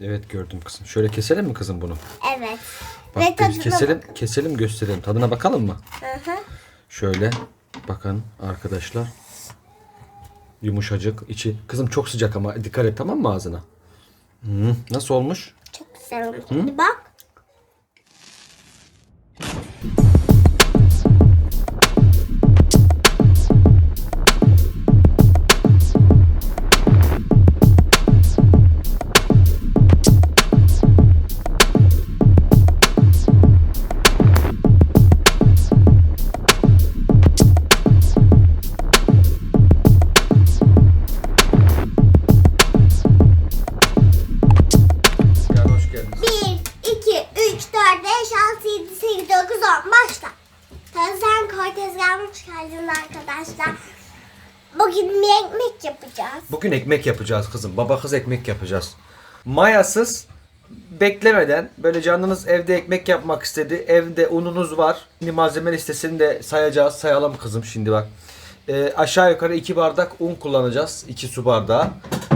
Evet gördüm kızım. Şöyle keselim mi kızım bunu? Evet. Bak Ve tadına keselim, keselim gösterelim. Tadına bakalım mı? Hı hı. Şöyle bakın arkadaşlar. Yumuşacık içi. Kızım çok sıcak ama dikkat et tamam mı ağzına? Hı, nasıl olmuş? Çok güzel olmuş. Hadi bak. Bugün ekmek yapacağız kızım. Baba kız ekmek yapacağız. Mayasız beklemeden böyle canınız evde ekmek yapmak istedi. Evde ununuz var. Şimdi malzeme listesini de sayacağız. Sayalım kızım şimdi bak. Ee, aşağı yukarı 2 bardak un kullanacağız. 2 su bardağı.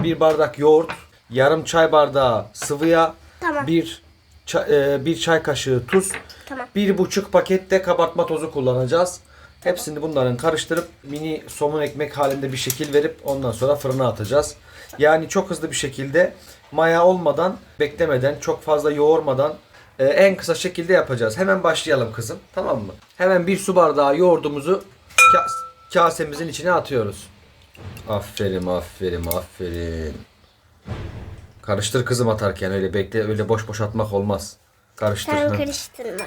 1 bardak yoğurt. Yarım çay bardağı sıvı yağ. Tamam. Bir, çay, e, bir çay kaşığı tuz. Tamam. Bir buçuk paket de kabartma tozu kullanacağız. Hepsini bunların karıştırıp mini somun ekmek halinde bir şekil verip ondan sonra fırına atacağız. Yani çok hızlı bir şekilde maya olmadan, beklemeden, çok fazla yoğurmadan e, en kısa şekilde yapacağız. Hemen başlayalım kızım. Tamam mı? Hemen bir su bardağı yoğurdumuzu ka- kasemizin içine atıyoruz. Aferin, aferin, aferin. Karıştır kızım atarken öyle bekle öyle boş boş atmak olmaz. Karıştır. Hı. karıştırma.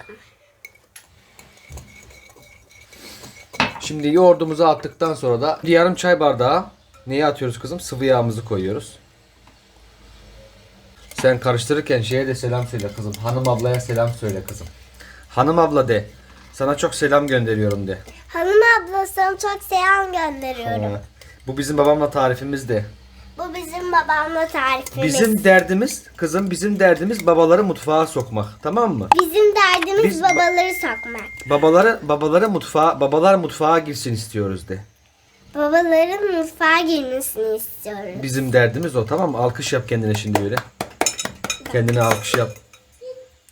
Şimdi yoğurdumuzu attıktan sonra da bir yarım çay bardağı neyi atıyoruz kızım? Sıvı yağımızı koyuyoruz. Sen karıştırırken şeye de selam söyle kızım. Hanım ablaya selam söyle kızım. Hanım abla de. Sana çok selam gönderiyorum de. Hanım abla sana çok selam gönderiyorum. Ha. Bu bizim babamla tarifimiz de. Bu bizim babamla tarifimiz. Bizim derdimiz kızım bizim derdimiz babaları mutfağa sokmak. Tamam mı? Bizim derdimiz Biz- babaları sokmak. Babaları babaları mutfağa babalar mutfağa girsin istiyoruz de. Babaların mutfağa girmesini istiyoruz. Bizim derdimiz o tamam mı? Alkış yap kendine şimdi böyle. Kendine alkış yap.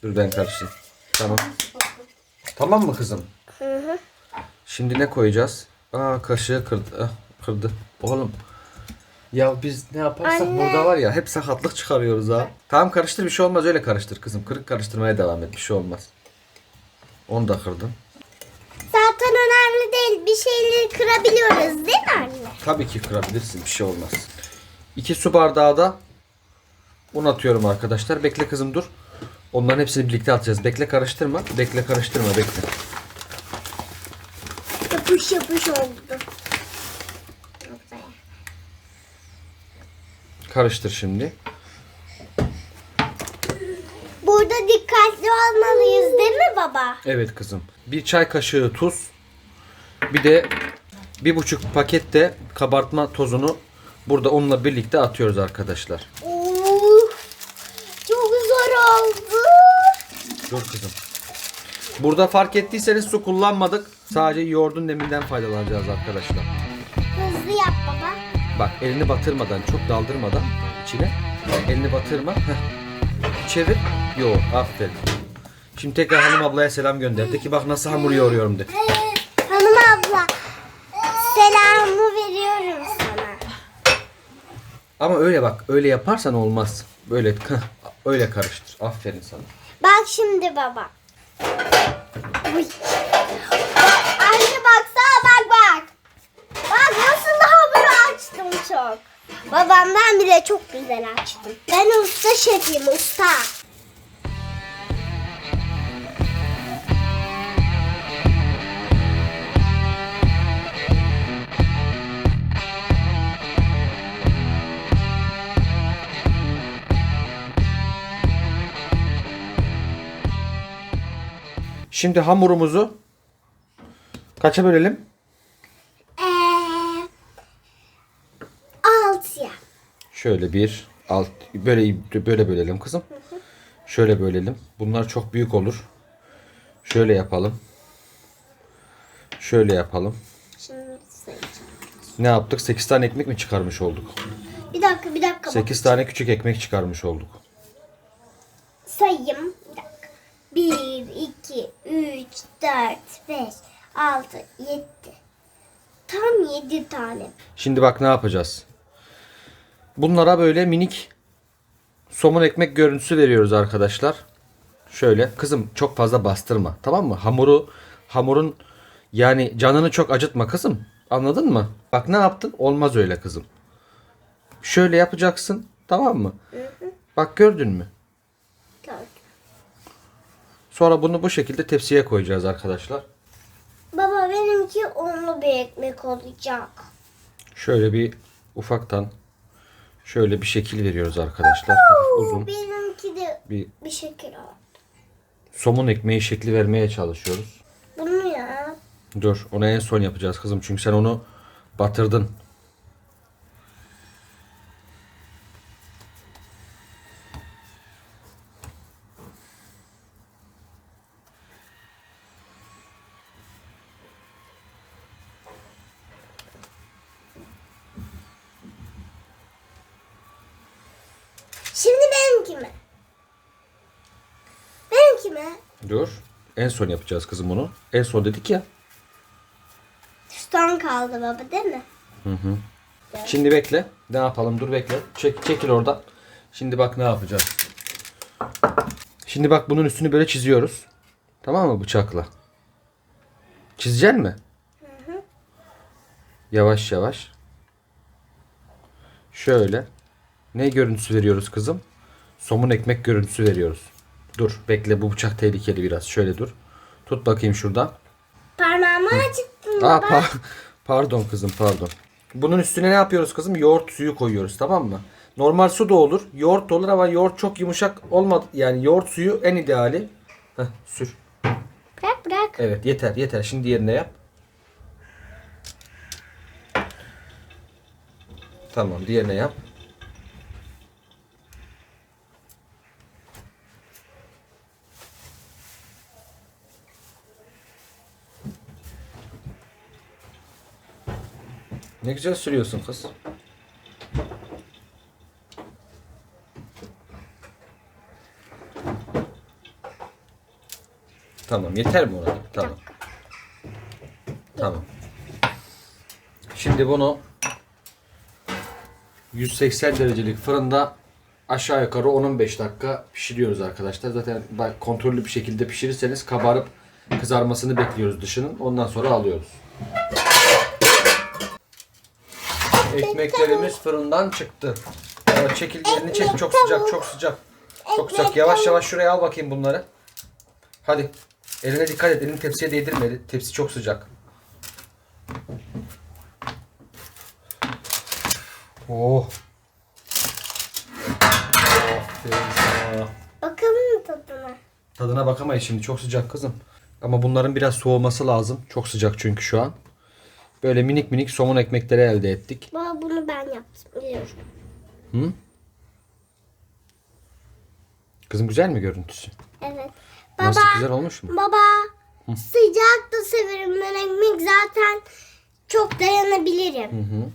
Dur ben karışayım. Tamam. Tamam mı kızım? Hı hı. Şimdi ne koyacağız? Aa kaşığı kırdı. Ah, kırdı. Oğlum. Ya biz ne yaparsak Anne. burada var ya hep sakatlık çıkarıyoruz ha. Tamam karıştır bir şey olmaz öyle karıştır kızım. Kırık karıştırmaya devam et bir şey olmaz. Onu da kırdın. Zaten önemli değil. Bir şeyleri kırabiliyoruz değil mi anne? Tabii ki kırabilirsin bir şey olmaz. 2 su bardağı da un atıyorum arkadaşlar. Bekle kızım dur. Onların hepsini birlikte atacağız. Bekle karıştırma. Bekle karıştırma bekle. Yapış yapış oldu. Karıştır şimdi. Burada dikkatli olmalıyız değil mi baba? Evet kızım. Bir çay kaşığı tuz. Bir de bir buçuk paket de kabartma tozunu burada unla birlikte atıyoruz arkadaşlar. Uf, çok zor oldu. Dur kızım. Burada fark ettiyseniz su kullanmadık. Sadece yoğurdun neminden faydalanacağız arkadaşlar. Bak elini batırmadan, çok daldırmadan içine. Elini batırma. Heh. Çevir. Yoğur. Aferin. Şimdi tekrar hanım ablaya selam gönder. De ki bak nasıl hamur yoğuruyorum de. Hanım abla selamı veriyorum sana. Ama öyle bak. Öyle yaparsan olmaz. Böyle öyle karıştır. Aferin sana. Bak şimdi baba. Uy. Anne baksana bak bak. Bak nasıl hamuru açtım çok. Bile çok güzel açtım. Ben usta şefim usta. Şimdi hamurumuzu kaça bölelim? Ee, altıya. Şöyle bir alt böyle böyle bölelim kızım. Şöyle bölelim. Bunlar çok büyük olur. Şöyle yapalım. Şöyle yapalım. Şimdi sayacağım. Ne yaptık? 8 tane ekmek mi çıkarmış olduk? Bir dakika bir dakika. bak. 8 tane küçük ekmek çıkarmış olduk. sayayım. Bir dakika. 1, 2, 3, 4, 5, 6, 7. Tam 7 tane. Şimdi bak ne yapacağız. Bunlara böyle minik somun ekmek görüntüsü veriyoruz arkadaşlar. Şöyle kızım çok fazla bastırma tamam mı? Hamuru hamurun yani canını çok acıtma kızım. Anladın mı? Bak ne yaptın? Olmaz öyle kızım. Şöyle yapacaksın tamam mı? Bak gördün mü? Sonra bunu bu şekilde tepsiye koyacağız arkadaşlar. Baba benimki unlu bir ekmek olacak. Şöyle bir ufaktan şöyle bir şekil veriyoruz arkadaşlar. Hafif uzun Benimki de bir bir şekil oldu. somun ekmeği şekli vermeye çalışıyoruz. Bunu ya. Dur onu en son yapacağız kızım çünkü sen onu batırdın. Şimdi benimki mi? Benimki mi? Dur. En son yapacağız kızım onu. En son dedik ya. Son kaldı baba değil mi? Şimdi bekle. Ne yapalım? Dur bekle. Çek, çekil oradan. Şimdi bak ne yapacağız. Şimdi bak bunun üstünü böyle çiziyoruz. Tamam mı bıçakla? Çizeceksin mi? Yavaş yavaş. Şöyle. Ne görüntüsü veriyoruz kızım? Somun ekmek görüntüsü veriyoruz. Dur bekle bu bıçak tehlikeli biraz. Şöyle dur. Tut bakayım şuradan. Parmağımı acıttın Aa, baba. pa- pardon kızım pardon. Bunun üstüne ne yapıyoruz kızım? Yoğurt suyu koyuyoruz tamam mı? Normal su da olur. Yoğurt da olur ama yoğurt çok yumuşak olmadı. Yani yoğurt suyu en ideali. Heh, sür. Bırak bırak. Evet yeter yeter. Şimdi diğerine yap. Tamam diğerine yap. Ne güzel sürüyorsun kız. Tamam yeter mi orada? Tamam. Tamam. Şimdi bunu 180 derecelik fırında aşağı yukarı 10-15 dakika pişiriyoruz arkadaşlar. Zaten bak kontrollü bir şekilde pişirirseniz kabarıp kızarmasını bekliyoruz dışının. Ondan sonra alıyoruz. Ekmeklerimiz fırından çıktı. Evet, çekil elini çek. Çok sıcak, çok sıcak. Çok sıcak. Yavaş yavaş şuraya al bakayım bunları. Hadi. Eline dikkat et. Elini tepsiye değdirme. Tepsi çok sıcak. Oh. Aferin sana. Bakalım mı tadına? Tadına bakamayız şimdi. Çok sıcak kızım. Ama bunların biraz soğuması lazım. Çok sıcak çünkü şu an. Böyle minik minik somun ekmekleri elde ettik. Baba bunu ben yaptım biliyorum. Hı? Kızım güzel mi görüntüsü? Evet. Nasıl Baba. güzel olmuş mu? Baba. Sıcak da severim ben ekmek zaten çok dayanabilirim. Hı hı.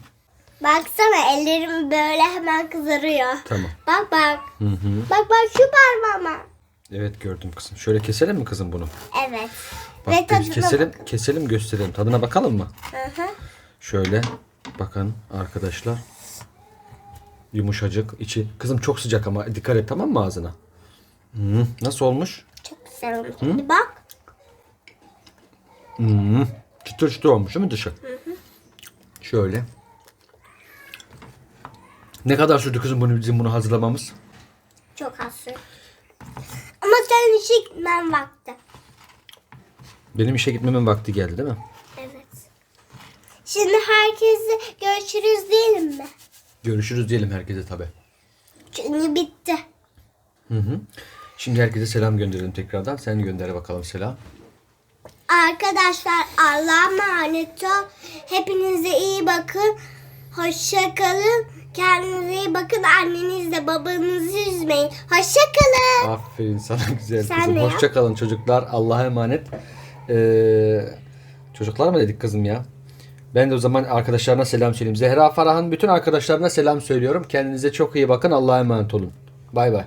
Baksana ellerim böyle hemen kızarıyor. Tamam. Bak bak. Hı hı. Bak bak şu parmağıma. Evet gördüm kızım. Şöyle keselim mi kızım bunu? Evet. Bak Ve bir tadına keselim, keselim gösterelim. Tadına bakalım mı? Hı hı. Şöyle bakın arkadaşlar. Yumuşacık içi. Kızım çok sıcak ama dikkat et tamam mı ağzına? Hı, nasıl olmuş? Çok güzel olmuş. Hadi bak. Hı, çıtır çıtır olmuş değil mi dışı? Şöyle. Ne kadar sürdü kızım bunu bizim bunu hazırlamamız? Çok az işe gitmen vakti. Benim işe gitmemin vakti geldi değil mi? Evet. Şimdi herkese görüşürüz diyelim mi? Görüşürüz diyelim herkese tabi. Çünkü bitti. Hı hı. Şimdi herkese selam gönderelim tekrardan. Sen gönder bakalım selam. Arkadaşlar Allah'a emanet ol. Hepinize iyi bakın. Hoşça kalın. Kendinize iyi bakın. Annenizle babanızı üzmeyin. Hoşça kalın. Aferin sana güzel Sen kızım. de yap. Hoşça kalın çocuklar. Allah'a emanet. Ee, çocuklar mı dedik kızım ya? Ben de o zaman arkadaşlarına selam söyleyeyim. Zehra Farah'ın bütün arkadaşlarına selam söylüyorum. Kendinize çok iyi bakın. Allah'a emanet olun. Bay bay.